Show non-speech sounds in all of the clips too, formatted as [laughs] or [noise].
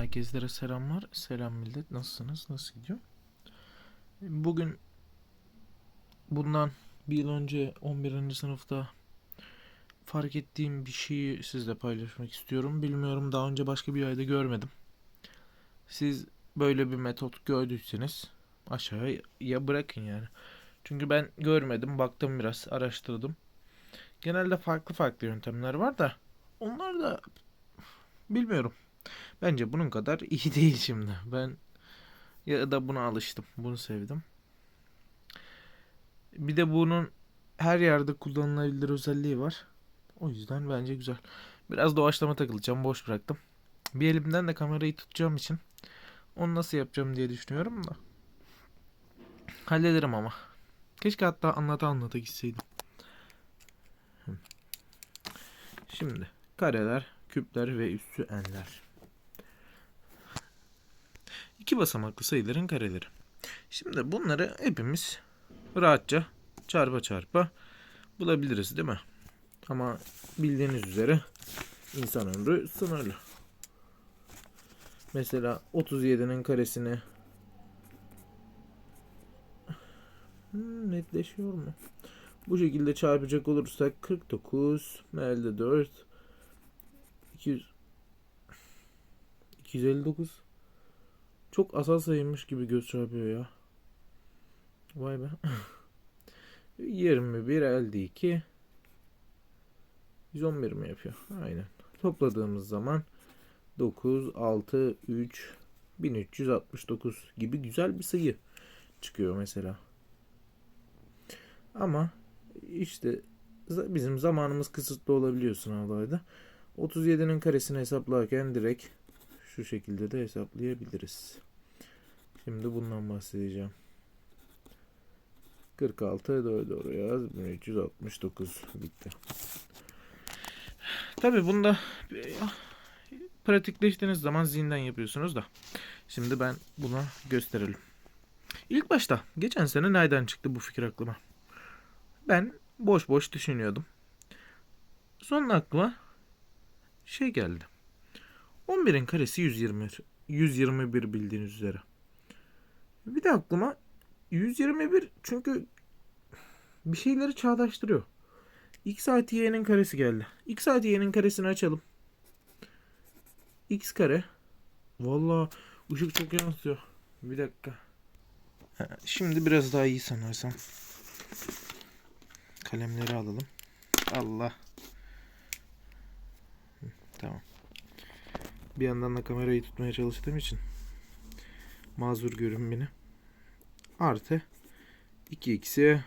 Herkeslere selamlar. Selam millet. Nasılsınız? Nasıl gidiyor? Bugün bundan bir yıl önce 11. sınıfta fark ettiğim bir şeyi sizle paylaşmak istiyorum. Bilmiyorum daha önce başka bir yerde görmedim. Siz böyle bir metot gördüyseniz aşağıya bırakın yani. Çünkü ben görmedim. Baktım biraz araştırdım. Genelde farklı farklı yöntemler var da onlar da bilmiyorum. Bence bunun kadar [laughs] iyi değil şimdi. Ben ya da buna alıştım. Bunu sevdim. Bir de bunun her yerde kullanılabilir özelliği var. O yüzden bence güzel. Biraz doğaçlama takılacağım. Boş bıraktım. Bir elimden de kamerayı tutacağım için onu nasıl yapacağım diye düşünüyorum da. Hallederim ama. Keşke hatta anlata anlata gitseydim. Şimdi kareler, küpler ve üssü enler. İki basamaklı sayıların kareleri. Şimdi bunları hepimiz rahatça çarpa çarpa bulabiliriz değil mi? Ama bildiğiniz üzere insan ömrü sınırlı. Mesela 37'nin karesini Hmm, netleşiyor mu? Bu şekilde çarpacak olursak 49 elde 4 200 259 çok asal sayılmış gibi göz çarpıyor ya. Vay be. [laughs] 21 elde 2 111 mi yapıyor? Aynen. Topladığımız zaman 9, 6, 3, 1369 gibi güzel bir sayı çıkıyor mesela. Ama işte bizim zamanımız kısıtlı olabiliyor sınavlarda. 37'nin karesini hesaplarken direkt şu şekilde de hesaplayabiliriz. Şimdi bundan bahsedeceğim. 46 doğru doğru yaz 1369 bitti. Tabi bunda e, pratikleştiğiniz zaman zihinden yapıyorsunuz da. Şimdi ben buna gösterelim. İlk başta geçen sene nereden çıktı bu fikir aklıma? Ben boş boş düşünüyordum. Sonra aklıma şey geldi. 11'in karesi 120. 121 bildiğiniz üzere. Bir de aklıma 121 çünkü bir şeyleri çağdaştırıyor. X artı y'nin karesi geldi. X artı y'nin karesini açalım. X kare. Valla ışık çok yansıyor. Bir dakika. Şimdi biraz daha iyi sanarsam. Kalemleri alalım. Allah. Tamam. Bir yandan da kamerayı tutmaya çalıştığım için mazur görün beni. Artı 2x'e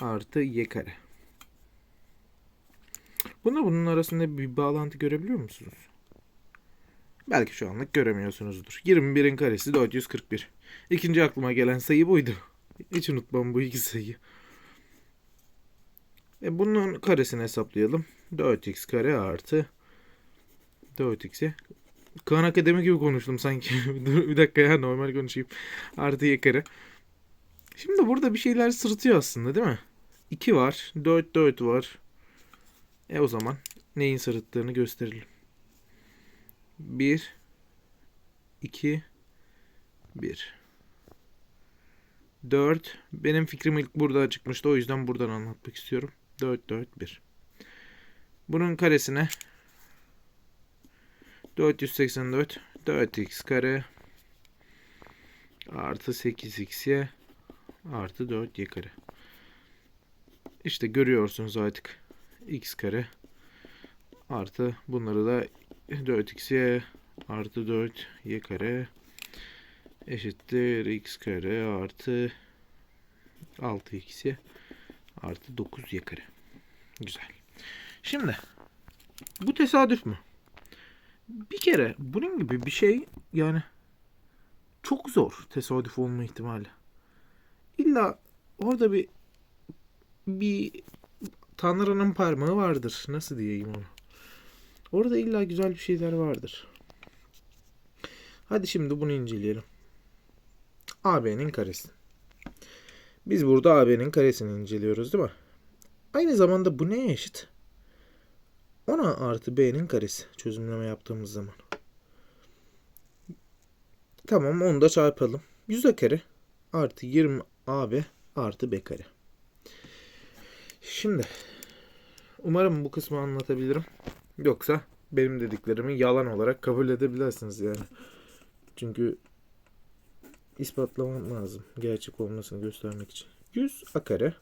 artı y kare. Bununla bunun arasında bir bağlantı görebiliyor musunuz? Belki şu anlık göremiyorsunuzdur. 21'in karesi 441. İkinci aklıma gelen sayı buydu. Hiç unutmam bu iki sayıyı. E bunun karesini hesaplayalım. 4x kare artı 4x'e. Kaan Akademi gibi konuştum sanki. [laughs] Dur bir dakika ya normal konuşayım. Artı y kare. Şimdi burada bir şeyler sırıtıyor aslında değil mi? 2 var. 4 4 var. E o zaman neyin sırıttığını gösterelim. 1 2 1 4 benim fikrim ilk burada çıkmıştı o yüzden buradan anlatmak istiyorum. 4 4 1 Bunun karesine 484 4x kare artı 8xy artı 4y kare. İşte görüyorsunuz artık x kare artı bunları da 4xy artı 4y kare eşittir x kare artı 6xy artı 9y kare. Güzel. Şimdi bu tesadüf mü? Bir kere bunun gibi bir şey yani çok zor tesadüf olma ihtimali. İlla orada bir bir Tanrı'nın parmağı vardır. Nasıl diyeyim onu? Orada illa güzel bir şeyler vardır. Hadi şimdi bunu inceleyelim. AB'nin karesi. Biz burada AB'nin karesini inceliyoruz değil mi? Aynı zamanda bu neye eşit? 10 artı B'nin karesi çözümleme yaptığımız zaman. Tamam onu da çarpalım. 100 a kare artı 20 ab artı b kare. Şimdi umarım bu kısmı anlatabilirim. Yoksa benim dediklerimi yalan olarak kabul edebilirsiniz yani. Çünkü ispatlamam lazım. Gerçek olmasını göstermek için. 100 a kare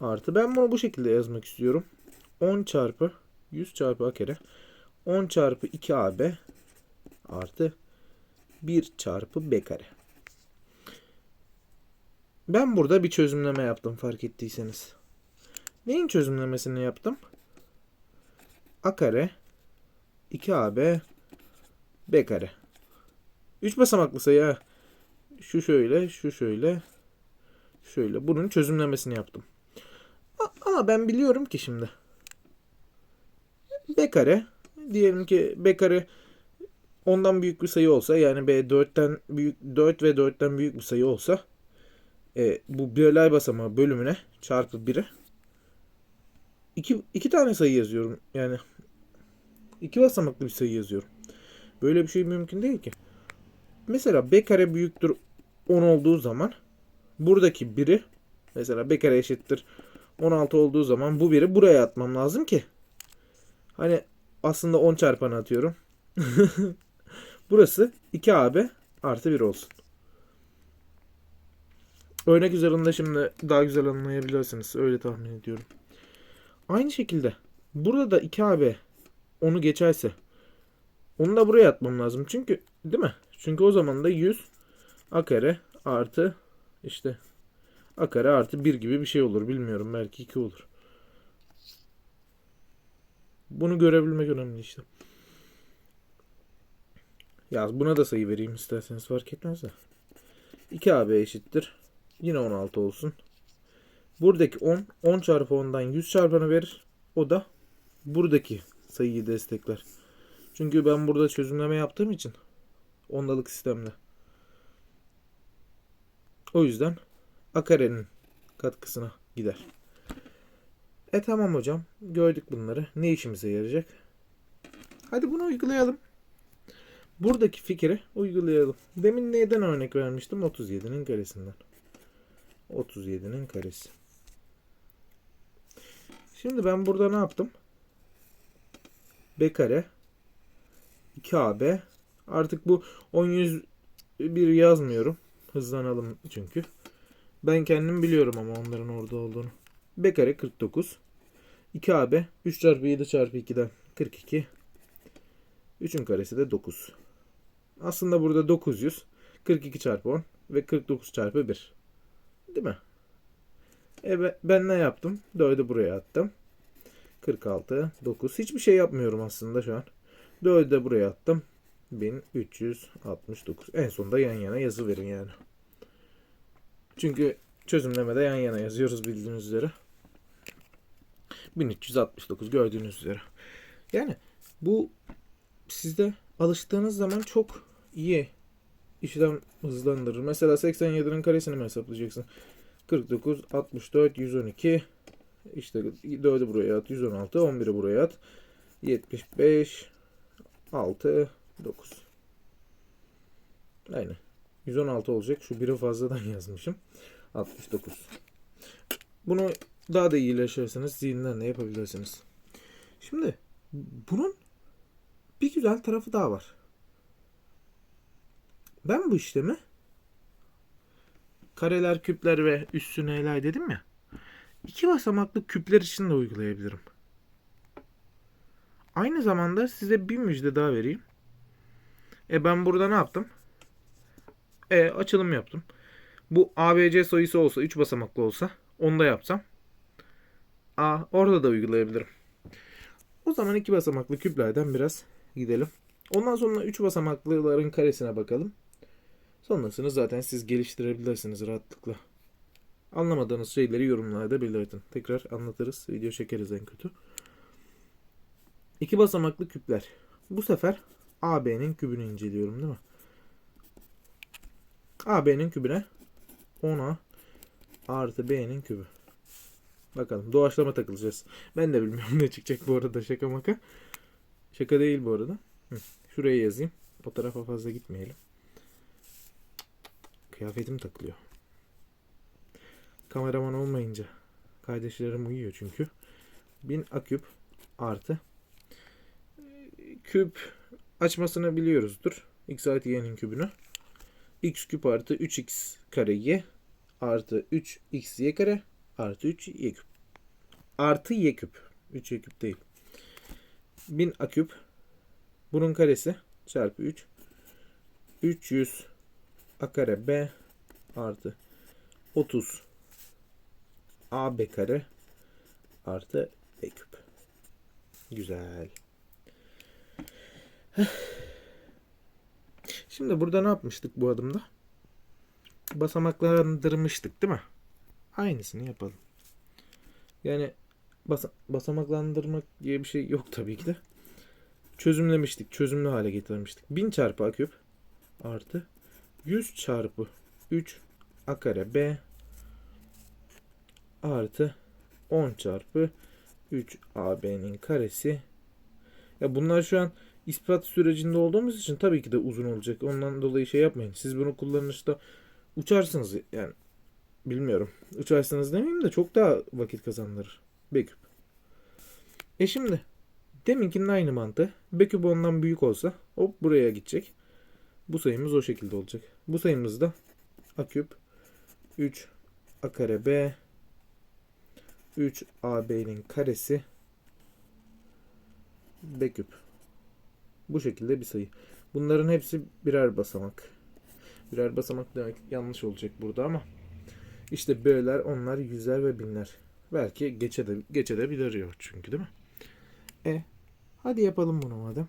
artı ben bunu bu şekilde yazmak istiyorum. 10 çarpı 100 çarpı a kare 10 çarpı 2ab artı 1 çarpı b kare. Ben burada bir çözümleme yaptım fark ettiyseniz. Neyin çözümlemesini yaptım? a kare 2ab b kare. 3 basamaklı sayı. Şu şöyle, şu şöyle, şöyle. Bunun çözümlemesini yaptım. Ama ben biliyorum ki şimdi. B kare diyelim ki B kare ondan büyük bir sayı olsa yani B 4'ten büyük 4 ve 4'ten büyük bir sayı olsa e, bu birler basamağı bölümüne çarpı 1'e iki, iki tane sayı yazıyorum. Yani iki basamaklı bir sayı yazıyorum. Böyle bir şey mümkün değil ki. Mesela B kare büyüktür 10 olduğu zaman buradaki biri mesela B kare eşittir 16 olduğu zaman bu biri buraya atmam lazım ki. Hani aslında 10 çarpanı atıyorum. [laughs] Burası 2AB artı 1 olsun. Örnek üzerinde şimdi daha güzel anlayabilirsiniz. Öyle tahmin ediyorum. Aynı şekilde burada da 2AB onu geçerse onu da buraya atmam lazım. Çünkü değil mi? Çünkü o zaman da 100 a kare artı işte a kare artı 1 gibi bir şey olur. Bilmiyorum belki 2 olur. Bunu görebilmek önemli işte. Ya buna da sayı vereyim isterseniz fark etmez de. 2AB eşittir. Yine 16 olsun. Buradaki 10, 10 çarpı 10'dan 100 çarpanı verir. O da buradaki sayıyı destekler. Çünkü ben burada çözümleme yaptığım için ondalık sistemde. O yüzden a karenin katkısına gider. E tamam hocam. Gördük bunları. Ne işimize yarayacak? Hadi bunu uygulayalım. Buradaki fikri uygulayalım. Demin neyden örnek vermiştim? 37'nin karesinden. 37'nin karesi. Şimdi ben burada ne yaptım? B kare 2AB artık bu 10 101 yazmıyorum. Hızlanalım çünkü. Ben kendim biliyorum ama onların orada olduğunu. B kare 49. 2AB 3 çarpı 7 çarpı 2'den 42. 3'ün karesi de 9. Aslında burada 900. 42 çarpı 10 ve 49 çarpı 1. Değil mi? E ben ne yaptım? 4'ü buraya attım. 46, 9. Hiçbir şey yapmıyorum aslında şu an. 4'ü de buraya attım. 1369. En sonunda yan yana yazı verin yani. Çünkü çözümlemede yan yana yazıyoruz bildiğiniz üzere. 1369 gördüğünüz üzere. Yani bu sizde alıştığınız zaman çok iyi işlem hızlandırır. Mesela 87'nin karesini mi hesaplayacaksın? 49, 64, 112 işte 4'ü buraya at, 116, 11'i buraya at. 75, 6, 9. Aynen. 116 olacak. Şu biri fazladan [laughs] yazmışım. 69. Bunu daha da iyileşirseniz zihinden de yapabilirsiniz. Şimdi bunun bir güzel tarafı daha var. Ben bu işlemi kareler, küpler ve üstüne elay dedim ya. İki basamaklı küpler için de uygulayabilirim. Aynı zamanda size bir müjde daha vereyim. E ben burada ne yaptım? E açılım yaptım. Bu ABC sayısı olsa 3 basamaklı olsa onu da yapsam. A orada da uygulayabilirim. O zaman iki basamaklı küplerden biraz gidelim. Ondan sonra 3 basamaklıların karesine bakalım. Sonrasını zaten siz geliştirebilirsiniz rahatlıkla. Anlamadığınız şeyleri yorumlarda belirtin. Tekrar anlatırız. Video çekeriz en kötü. İki basamaklı küpler. Bu sefer AB'nin kübünü inceliyorum değil mi? AB'nin kübüne 10'a artı B'nin kübü. Bakalım doğaçlama takılacağız. Ben de bilmiyorum [laughs] ne çıkacak bu arada şaka maka. Şaka değil bu arada. Hı. Şuraya yazayım. O tarafa fazla gitmeyelim. Kıyafetim takılıyor. Kameraman olmayınca kardeşlerim uyuyor çünkü. 1000 aküp artı küp açmasını biliyoruzdur. X artı y'nin kübünü. X küp artı 3x kare y artı 3x y kare artı 3 y küp. Artı y küp. 3 y küp değil. 1000 a küp. Bunun karesi çarpı 3. 300 a kare b artı 30 ab kare artı b küp. Güzel. Şimdi burada ne yapmıştık bu adımda? Basamaklandırmıştık değil mi? Aynısını yapalım. Yani basa- basamaklandırmak diye bir şey yok tabii ki de. Çözümlemiştik. Çözümlü hale getirmiştik. 1000 çarpı a küp artı 100 çarpı 3 a kare b artı 10 çarpı 3 ab'nin karesi. Ya bunlar şu an ispat sürecinde olduğumuz için tabii ki de uzun olacak. Ondan dolayı şey yapmayın. Siz bunu kullanışta uçarsınız yani. Bilmiyorum. Uçarsınız demeyeyim de çok daha vakit kazandırır. Beküp. E şimdi deminkinin aynı mantığı. Beküp ondan büyük olsa hop buraya gidecek. Bu sayımız o şekilde olacak. Bu sayımız da a küp 3 a kare b 3 ab'nin karesi b küp. Bu şekilde bir sayı. Bunların hepsi birer basamak. Birer basamak demek yanlış olacak burada ama işte böyleler onlar yüzler ve binler. Belki geçe de, geçe de biliyor çünkü değil mi? E hadi yapalım bunu madem.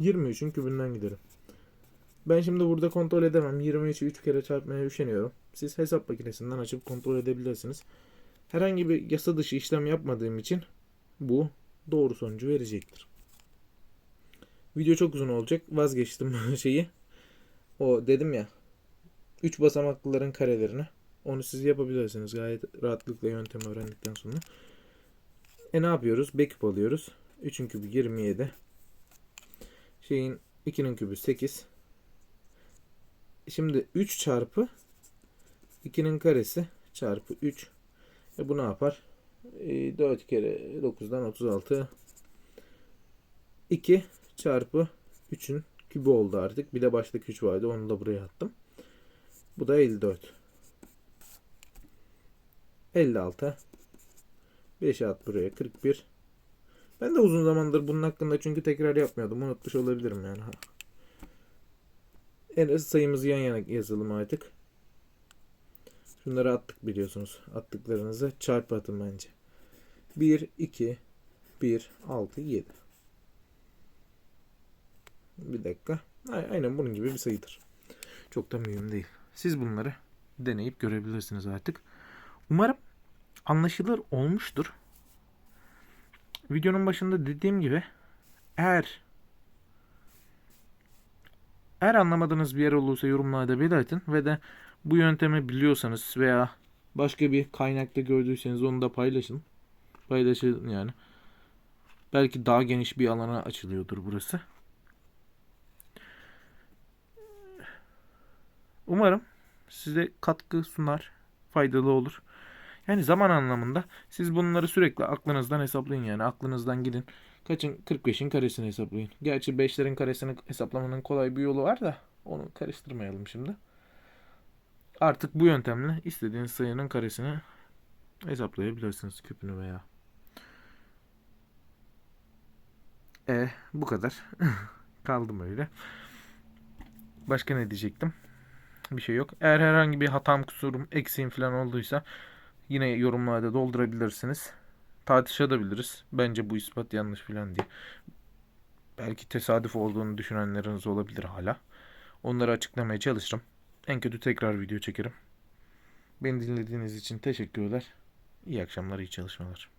23'ün kübünden gidelim. Ben şimdi burada kontrol edemem. 23'ü 3 kere çarpmaya üşeniyorum. Siz hesap makinesinden açıp kontrol edebilirsiniz. Herhangi bir yasa dışı işlem yapmadığım için bu doğru sonucu verecektir. Video çok uzun olacak. Vazgeçtim [laughs] şeyi. O dedim ya. 3 basamaklıların karelerini. Onu siz yapabilirsiniz gayet rahatlıkla yöntemi öğrendikten sonra. E ne yapıyoruz? Beküp alıyoruz. 3'ün kübü 27. Şeyin 2'nin kübü 8. Şimdi 3 çarpı 2'nin karesi çarpı 3. E bu ne yapar? E, 4 kere 9'dan 36. 2 çarpı 3'ün kübü oldu artık. Bir de baştaki 3 vardı. Onu da buraya attım. Bu da 54. 56. 5 at buraya 41. Ben de uzun zamandır bunun hakkında çünkü tekrar yapmıyordum. Unutmuş olabilirim yani. En az sayımızı yan yana yazalım artık. Şunları attık biliyorsunuz. Attıklarınızı çarpı atın bence. 1, 2, 1, 6, 7. Bir dakika. Aynen bunun gibi bir sayıdır. Çok da mühim değil. Siz bunları deneyip görebilirsiniz artık. Umarım anlaşılır olmuştur. Videonun başında dediğim gibi eğer eğer anlamadığınız bir yer olursa yorumlarda belirtin ve de bu yöntemi biliyorsanız veya başka bir kaynakta gördüyseniz onu da paylaşın. Paylaşın yani. Belki daha geniş bir alana açılıyordur burası. Umarım size katkı sunar, faydalı olur. Yani zaman anlamında siz bunları sürekli aklınızdan hesaplayın yani aklınızdan gidin. Kaçın 45'in karesini hesaplayın. Gerçi 5'lerin karesini hesaplamanın kolay bir yolu var da onu karıştırmayalım şimdi. Artık bu yöntemle istediğiniz sayının karesini hesaplayabilirsiniz küpünü veya. E bu kadar. [laughs] Kaldım öyle. Başka ne diyecektim? Bir şey yok. Eğer herhangi bir hatam, kusurum, eksiğim falan olduysa yine yorumlarda doldurabilirsiniz. Tartışabiliriz. Bence bu ispat yanlış falan diye. Belki tesadüf olduğunu düşünenleriniz olabilir hala. Onları açıklamaya çalışırım. En kötü tekrar video çekerim. Beni dinlediğiniz için teşekkürler. İyi akşamlar, iyi çalışmalar.